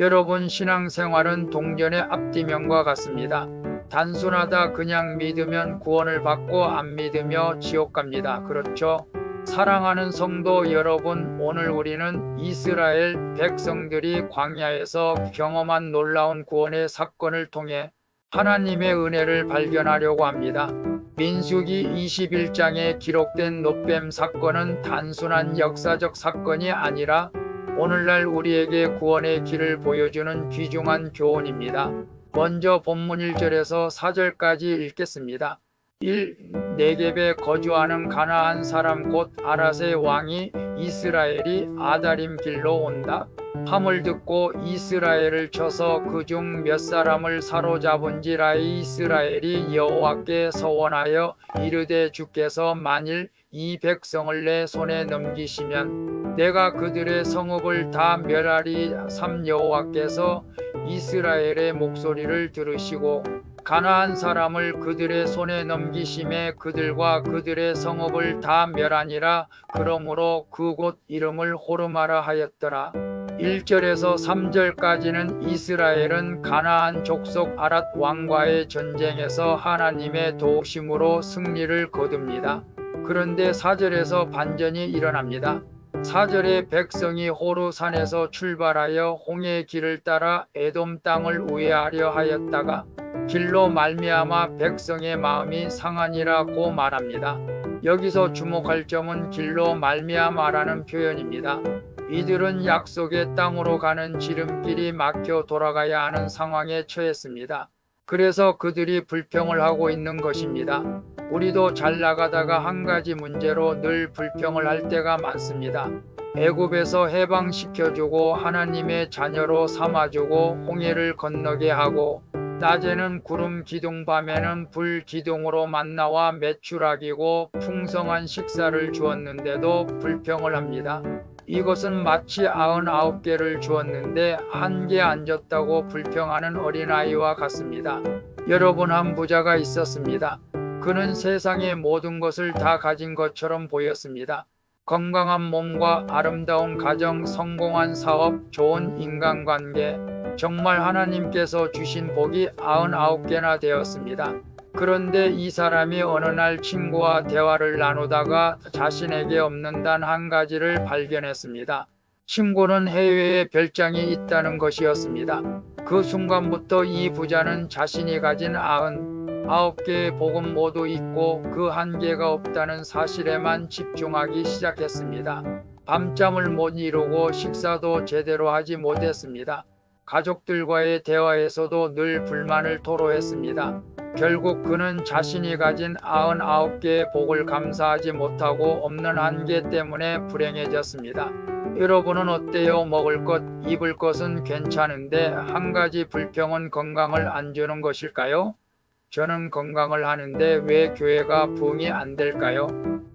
여러분 신앙생활은 동전의 앞뒤면과 같습니다. 단순하다 그냥 믿으면 구원을 받고 안 믿으며 지옥 갑니다. 그렇죠? 사랑하는 성도 여러분, 오늘 우리는 이스라엘 백성들이 광야에서 경험한 놀라운 구원의 사건을 통해 하나님의 은혜를 발견하려고 합니다. 민수기 21장에 기록된 노뱀 사건은 단순한 역사적 사건이 아니라 오늘날 우리에게 구원의 길을 보여주는 귀중한 교훈입니다. 먼저 본문 1절에서 4절까지 읽겠습니다. 1. 네겝에 거주하는 가나안 사람 곧 아라세 왕이 이스라엘이 아다림 길로 온다. 함을 듣고 이스라엘을 쳐서 그 중 몇 사람을 사로잡은지라 이스라엘이 여호와께 서원하여 이르되 주께서 만일 이 백성을 내 손에 넘기시면 내가 그들의 성읍을 다 멸하리 삼 여호와께서 이스라엘의 목소리를 들으시고 가나안 사람을 그들의 손에 넘기심에 그들과 그들의 성읍을 다 멸하니라 그러므로 그곳 이름을 호르마라 하였더라 1절에서 3절까지는 이스라엘은 가나안 족속 아랏 왕과의 전쟁에서 하나님의 도우심으로 승리를 거둡니다. 그런데 4절에서 반전이 일어납니다. 4절에 백성이 호르산에서 출발하여 홍해의 길을 따라 에돔 땅을 우회하려 하였다가 길로 말미암아 백성의 마음이 상하니라고 말합니다. 여기서 주목할 점은 길로 말미암아라는 표현입니다. 이들은 약속의 땅으로 가는 지름길이 막혀 돌아가야 하는 상황에 처했습니다. 그래서 그들이 불평을 하고 있는 것입니다. 우리도 잘 나가다가 한 가지 문제로 늘 불평을 할 때가 많습니다. 애굽에서 해방시켜주고 하나님의 자녀로 삼아주고 홍해를 건너게 하고 낮에는 구름 기둥 밤에는 불 기둥으로 만나와 매출하기고 풍성한 식사를 주었는데도 불평을 합니다. 이것은 마치 아흔아홉 개를 주었는데 한 개 안 줬다고 불평하는 어린아이와 같습니다. 여러분 한 부자가 있었습니다. 그는 세상의 모든 것을 다 가진 것처럼 보였습니다. 건강한 몸과 아름다운 가정, 성공한 사업, 좋은 인간관계, 정말 하나님께서 주신 복이 99개나 되었습니다. 그런데 이 사람이 어느 날 친구와 대화를 나누다가 자신에게 없는 단 한 가지를 발견했습니다. 친구는 해외에 별장이 있다는 것이었습니다. 그 순간부터 이 부자는 자신이 가진 아흔 아홉 개의 복음 모두 있고 그한 개가 없다는 사실에만 집중하기 시작했습니다. 밤잠을 못 이루고 식사도 제대로 하지 못했습니다. 가족들과의 대화에서도 늘 불만을 토로했습니다. 결국 그는 자신이 가진 99개의 복을 감사하지 못하고 없는 한계 때문에 불행해졌습니다. 여러분은 어때요? 먹을 것, 입을 것은 괜찮은데 한 가지 불평은 건강을 안 주는 것일까요? 저는 건강을 하는데 왜 교회가 부흥이 안 될까요?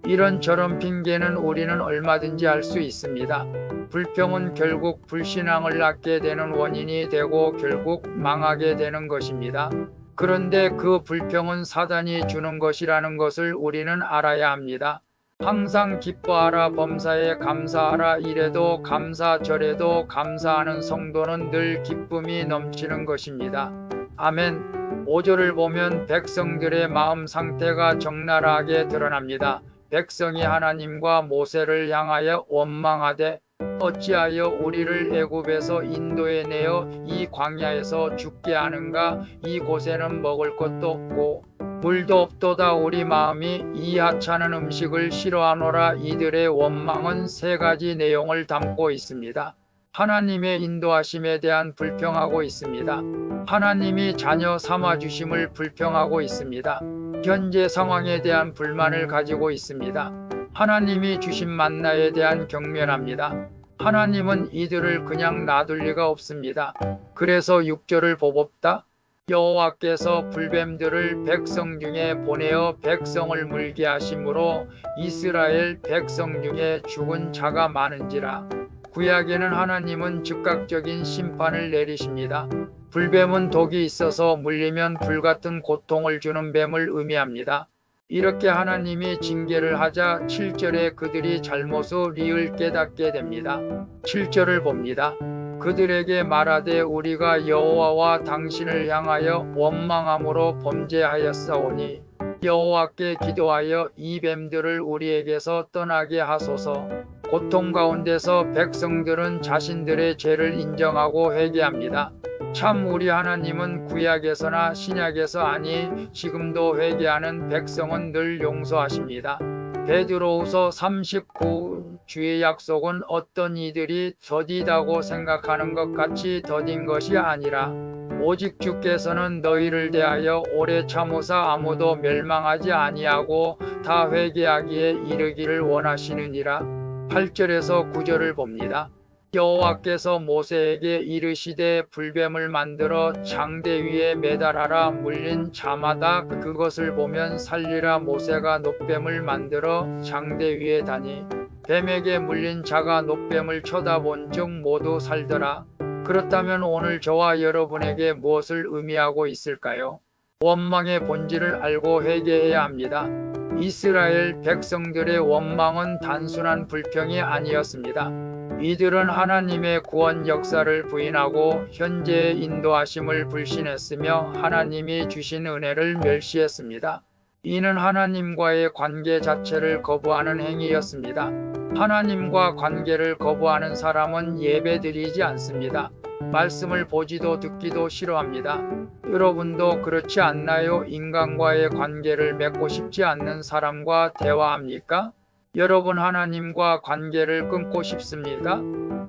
이런 저런 핑계는 우리는 얼마든지 할 수 있습니다. 불평은 결국 불신앙을 낳게 되는 원인이 되고 결국 망하게 되는 것입니다. 그런데 그 불평은 사단이 주는 것이라는 것을 우리는 알아야 합니다. 항상 기뻐하라 범사에 감사하라 이래도 감사 저래도 감사하는 성도는 늘 기쁨이 넘치는 것입니다. 아멘. 5절을 보면 백성들의 마음 상태가 적나라하게 드러납니다. 백성이 하나님과 모세를 향하여 원망하되 어찌하여 우리를 애굽에서 인도에 내어 이 광야에서 죽게 하는가 이곳에는 먹을 것도 없고 물도 없도다 우리 마음이 이 하찮은 음식을 싫어하노라 이들의 원망은 세 가지 내용을 담고 있습니다. 하나님의 인도하심에 대한 불평하고 있습니다. 하나님이 자녀 삼아 주심을 불평하고 있습니다. 현재 상황에 대한 불만을 가지고 있습니다. 하나님이 주신 만나에 대한 경멸합니다. 하나님은 이들을 그냥 놔둘 리가 없습니다. 그래서 6절을 보봅다. 여호와께서 불뱀들을 백성 중에 보내어 백성을 물게 하심으로 이스라엘 백성 중에 죽은 자가 많은지라. 구약에는 하나님은 즉각적인 심판을 내리십니다. 불뱀은 독이 있어서 물리면 불같은 고통을 주는 뱀을 의미합니다. 이렇게 하나님이 징계를 하자 7절에 그들이 잘못을 리을 깨닫게 됩니다. 7절을 봅니다. 그들에게 말하되 우리가 여호와와 당신을 향하여 원망함으로 범죄하였사오니 여호와께 기도하여 이 뱀들을 우리에게서 떠나게 하소서. 고통 가운데서 백성들은 자신들의 죄를 인정하고 회개합니다. 참 우리 하나님은 구약에서나 신약에서 아니 지금도 회개하는 백성은 늘 용서하십니다. 베드로후서 39 주의 약속은 어떤 이들이 더디다고 생각하는 것 같이 더딘 것이 아니라 오직 주께서는 너희를 대하여 오래 참으사 아무도 멸망하지 아니하고 다 회개하기에 이르기를 원하시느니라 8절에서 9절을 봅니다. 여호와께서 모세에게 이르시되 불뱀을 만들어 장대 위에 매달아라 물린 자마다 그것을 보면 살리라 모세가 노뱀을 만들어 장대 위에 다니 뱀에게 물린 자가 노뱀을 쳐다본 즉 모두 살더라. 그렇다면 오늘 저와 여러분에게 무엇을 의미하고 있을까요? 원망의 본질을 알고 회개해야 합니다. 이스라엘 백성들의 원망은 단순한 불평이 아니었습니다. 이들은 하나님의 구원 역사를 부인하고 현재의 인도하심을 불신했으며 하나님이 주신 은혜를 멸시했습니다. 이는 하나님과의 관계 자체를 거부하는 행위였습니다. 하나님과 관계를 거부하는 사람은 예배드리지 않습니다. 말씀을 보지도 듣기도 싫어합니다. 여러분도 그렇지 않나요? 인간과의 관계를 맺고 싶지 않는 사람과 대화합니까? 여러분 하나님과 관계를 끊고 싶습니다.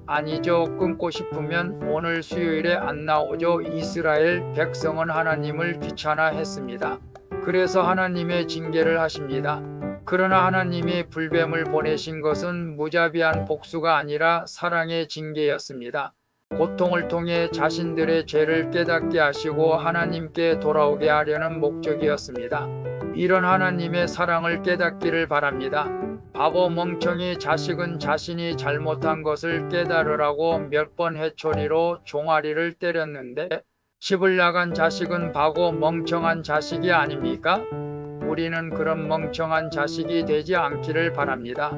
아니죠. 끊고 싶으면 오늘 수요일에 안 나오죠. 이스라엘 백성은 하나님을 귀찮아 했습니다. 그래서 하나님의 징계를 하십니다. 그러나 하나님이 불뱀을 보내신 것은 무자비한 복수가 아니라 사랑의 징계였습니다. 고통을 통해 자신들의 죄를 깨닫게 하시고 하나님께 돌아오게 하려는 목적이었습니다. 이런 하나님의 사랑을 깨닫기를 바랍니다. 바보 멍청이 자식은 자신이 잘못한 것을 깨달으라고 몇 번 해초리로 종아리를 때렸는데 집을 나간 자식은 바보 멍청한 자식이 아닙니까? 우리는 그런 멍청한 자식이 되지 않기를 바랍니다.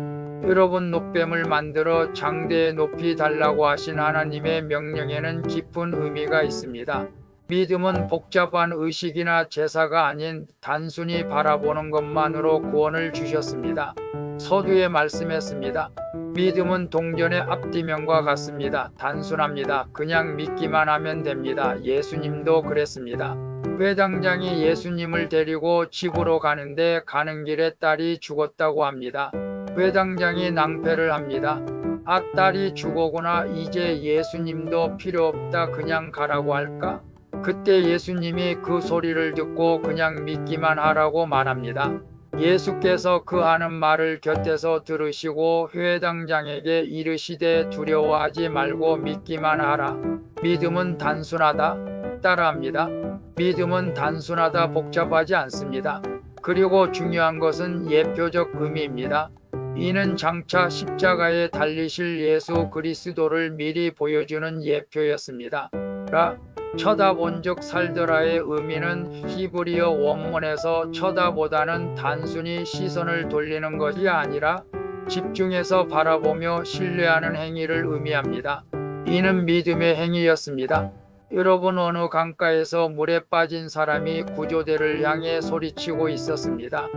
여러분 노뱀을 만들어 장대에 높이 달라고 하신 하나님의 명령에는 깊은 의미가 있습니다. 믿음은 복잡한 의식이나 제사가 아닌 단순히 바라보는 것만으로 구원을 주셨습니다. 서두에 말씀했습니다. 믿음은 동전의 앞뒤면과 같습니다. 단순합니다. 그냥 믿기만 하면 됩니다. 예수님도 그랬습니다. 회당장이 예수님을 데리고 집으로 가는데 가는 길에 딸이 죽었다고 합니다. 회당장이 낭패를 합니다. 아 딸이 죽어구나 이제 예수님도 필요 없다 그냥 가라고 할까? 그때 예수님이 그 소리를 듣고 그냥 믿기만 하라고 말합니다. 예수께서 그 하는 말을 곁에서 들으시고 회당장에게 이르시되 두려워하지 말고 믿기만 하라. 믿음은 단순하다. 따라합니다. 믿음은 단순하다 복잡하지 않습니다. 그리고 중요한 것은 예표적 의미입니다. 이는 장차 십자가에 달리실 예수 그리스도를 미리 보여주는 예표였습니다. 라 쳐다본즉 살더라의 의미는 히브리어 원문에서 쳐다보다는 단순히 시선을 돌리는 것이 아니라 집중해서 바라보며 신뢰하는 행위를 의미합니다. 이는 믿음의 행위였습니다. 여러분 어느 강가에서 물에 빠진 사람이 구조대를 향해 소리치고 있었습니다.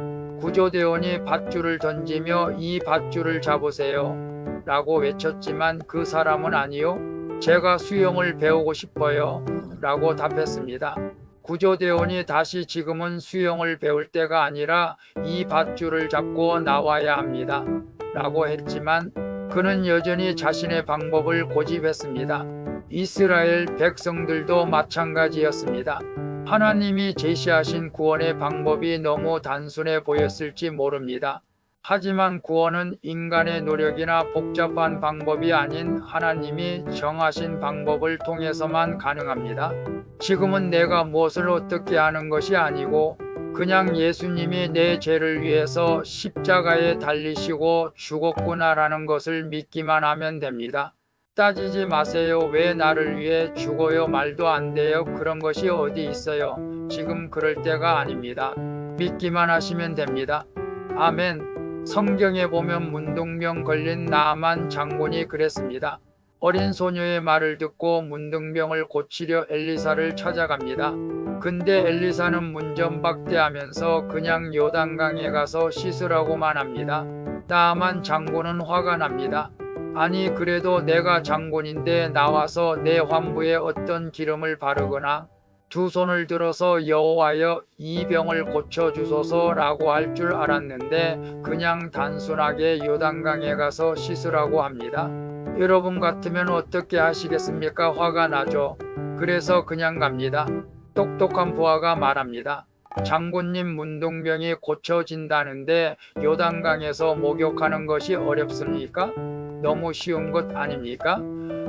구조대원이 밧줄을 던지며 이 밧줄을 잡으세요 라고 외쳤지만 그 사람은 아니요 제가 수영을 배우고 싶어요 라고 답했습니다. 구조대원이 다시 지금은 수영을 배울 때가 아니라 이 밧줄을 잡고 나와야 합니다. 라고 했지만 그는 여전히 자신의 방법을 고집했습니다. 이스라엘 백성들도 마찬가지였습니다. 하나님이 제시하신 구원의 방법이 너무 단순해 보였을지 모릅니다. 하지만 구원은 인간의 노력이나 복잡한 방법이 아닌 하나님이 정하신 방법을 통해서만 가능합니다. 지금은 내가 무엇을 어떻게 하는 것이 아니고 그냥 예수님이 내 죄를 위해서 십자가에 달리시고 죽었구나라는 것을 믿기만 하면 됩니다. 따지지 마세요. 왜 나를 위해 죽어요? 말도 안 돼요. 그런 것이 어디 있어요. 지금 그럴 때가 아닙니다. 믿기만 하시면 됩니다. 아멘. 성경에 보면 문둥병 걸린 나만 장군이 그랬습니다. 어린 소녀의 말을 듣고 문둥병을 고치려 엘리사를 찾아갑니다. 근데 엘리사는 문전박대하면서 그냥 요단강에 가서 씻으라고만 합니다. 다만 장군은 화가 납니다. 아니 그래도 내가 장군인데 나와서 내 환부에 어떤 기름을 바르거나 두 손을 들어서 여호와여 이 병을 고쳐 주소서라고 할 줄 알았는데 그냥 단순하게 요단강에 가서 씻으라고 합니다. 여러분 같으면 어떻게 하시겠습니까? 화가 나죠. 그래서 그냥 갑니다. 똑똑한 부하가 말합니다. 장군님 문둥병이 고쳐진다는데 요단강에서 목욕하는 것이 어렵습니까? 너무 쉬운 것 아닙니까?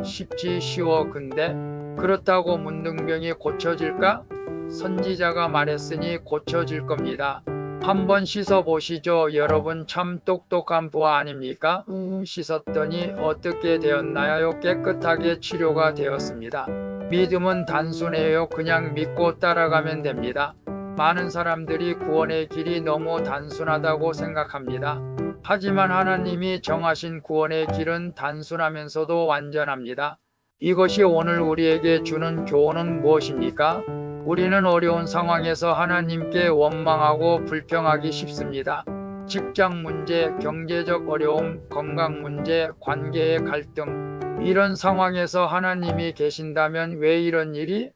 쉽지 쉬워 근데 그렇다고 문둥병이 고쳐질까? 선지자가 말했으니 고쳐질 겁니다. 한번 씻어 보시죠. 여러분 참 똑똑한 부하 아닙니까? 음, 씻었더니 어떻게 되었나요? 깨끗하게 치료가 되었습니다. 믿음은 단순해요. 그냥 믿고 따라가면 됩니다. 많은 사람들이 구원의 길이 너무 단순하다고 생각합니다. 하지만 하나님이 정하신 구원의 길은 단순하면서도 완전합니다. 이것이 오늘 우리에게 주는 교훈은 무엇입니까? 우리는 어려운 상황에서 하나님께 원망하고 불평하기 쉽습니다. 직장 문제, 경제적 어려움, 건강 문제, 관계의 갈등. 이런 상황에서 하나님이 계신다면 왜 이런 일이?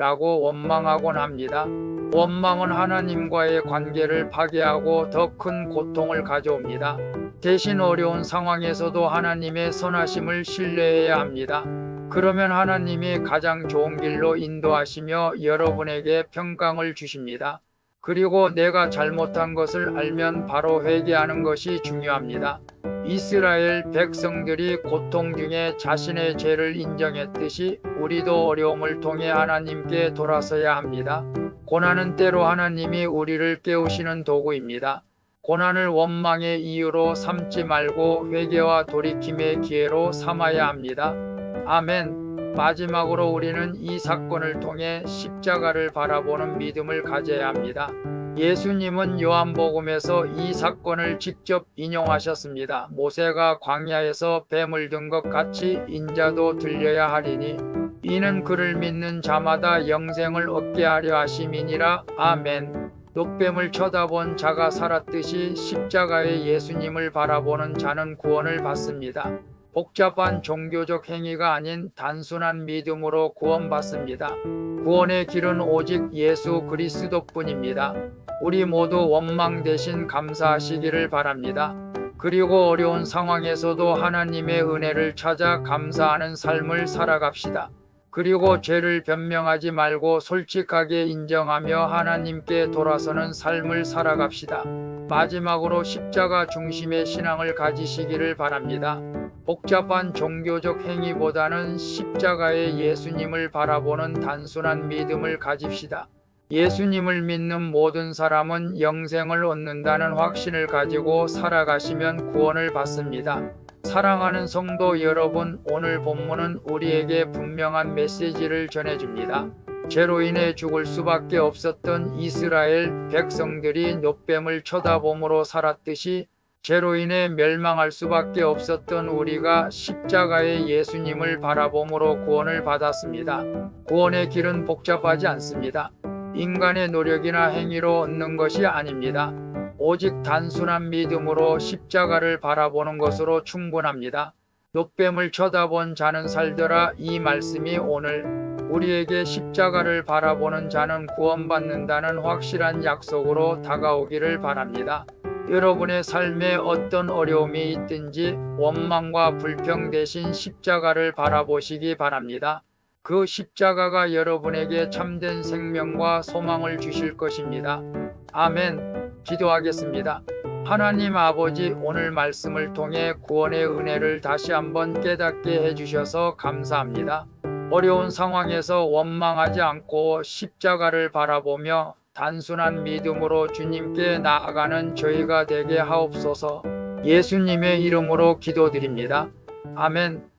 라고 원망하곤 합니다. 원망은 하나님과의 관계를 파괴하고 더 큰 고통을 가져옵니다. 대신 어려운 상황에서도 하나님의 선하심을 신뢰해야 합니다. 그러면 하나님이 가장 좋은 길로 인도하시며 여러분에게 평강을 주십니다. 그리고 내가 잘못한 것을 알면 바로 회개하는 것이 중요합니다. 이스라엘 백성들이 고통 중에 자신의 죄를 인정했듯이 우리도 어려움을 통해 하나님께 돌아서야 합니다. 고난은 때로 하나님이 우리를 깨우시는 도구입니다. 고난을 원망의 이유로 삼지 말고 회개와 돌이킴의 기회로 삼아야 합니다. 아멘. 마지막으로 우리는 이 사건을 통해 십자가를 바라보는 믿음을 가져야 합니다. 예수님은 요한복음에서 이 사건을 직접 인용하셨습니다. 모세가 광야에서 뱀을 든 것 같이 인자도 들려야 하리니 이는 그를 믿는 자마다 영생을 얻게 하려 하심이니라. 아멘. 노뱀을 쳐다본 자가 살았듯이 십자가의 예수님을 바라보는 자는 구원을 받습니다. 복잡한 종교적 행위가 아닌 단순한 믿음으로 구원받습니다. 구원의 길은 오직 예수 그리스도뿐입니다. 우리 모두 원망 대신 감사하시기를 바랍니다. 그리고 어려운 상황에서도 하나님의 은혜를 찾아 감사하는 삶을 살아갑시다. 그리고 죄를 변명하지 말고 솔직하게 인정하며 하나님께 돌아서는 삶을 살아갑시다. 마지막으로 십자가 중심의 신앙을 가지시기를 바랍니다. 복잡한 종교적 행위보다는 십자가의 예수님을 바라보는 단순한 믿음을 가집시다. 예수님을 믿는 모든 사람은 영생을 얻는다는 확신을 가지고 살아가시면 구원을 받습니다. 사랑하는 성도 여러분, 오늘 본문은 우리에게 분명한 메시지를 전해줍니다. 죄로 인해 죽을 수밖에 없었던 이스라엘 백성들이 노뱀을 쳐다봄으로 살았듯이 죄로 인해 멸망할 수밖에 없었던 우리가 십자가의 예수님을 바라봄으로 구원을 받았습니다. 구원의 길은 복잡하지 않습니다. 인간의 노력이나 행위로 얻는 것이 아닙니다. 오직 단순한 믿음으로 십자가를 바라보는 것으로 충분합니다. 노뱀을 쳐다본 자는 살더라 이 말씀이 오늘 우리에게 십자가를 바라보는 자는 구원받는다는 확실한 약속으로 다가오기를 바랍니다. 여러분의 삶에 어떤 어려움이 있든지 원망과 불평 대신 십자가를 바라보시기 바랍니다. 그 십자가가 여러분에게 참된 생명과 소망을 주실 것입니다. 아멘. 기도하겠습니다. 하나님 아버지 오늘 말씀을 통해 구원의 은혜를 다시 한번 깨닫게 해주셔서 감사합니다. 어려운 상황에서 원망하지 않고 십자가를 바라보며 단순한 믿음으로 주님께 나아가는 저희가 되게 하옵소서 예수님의 이름으로 기도드립니다. 아멘.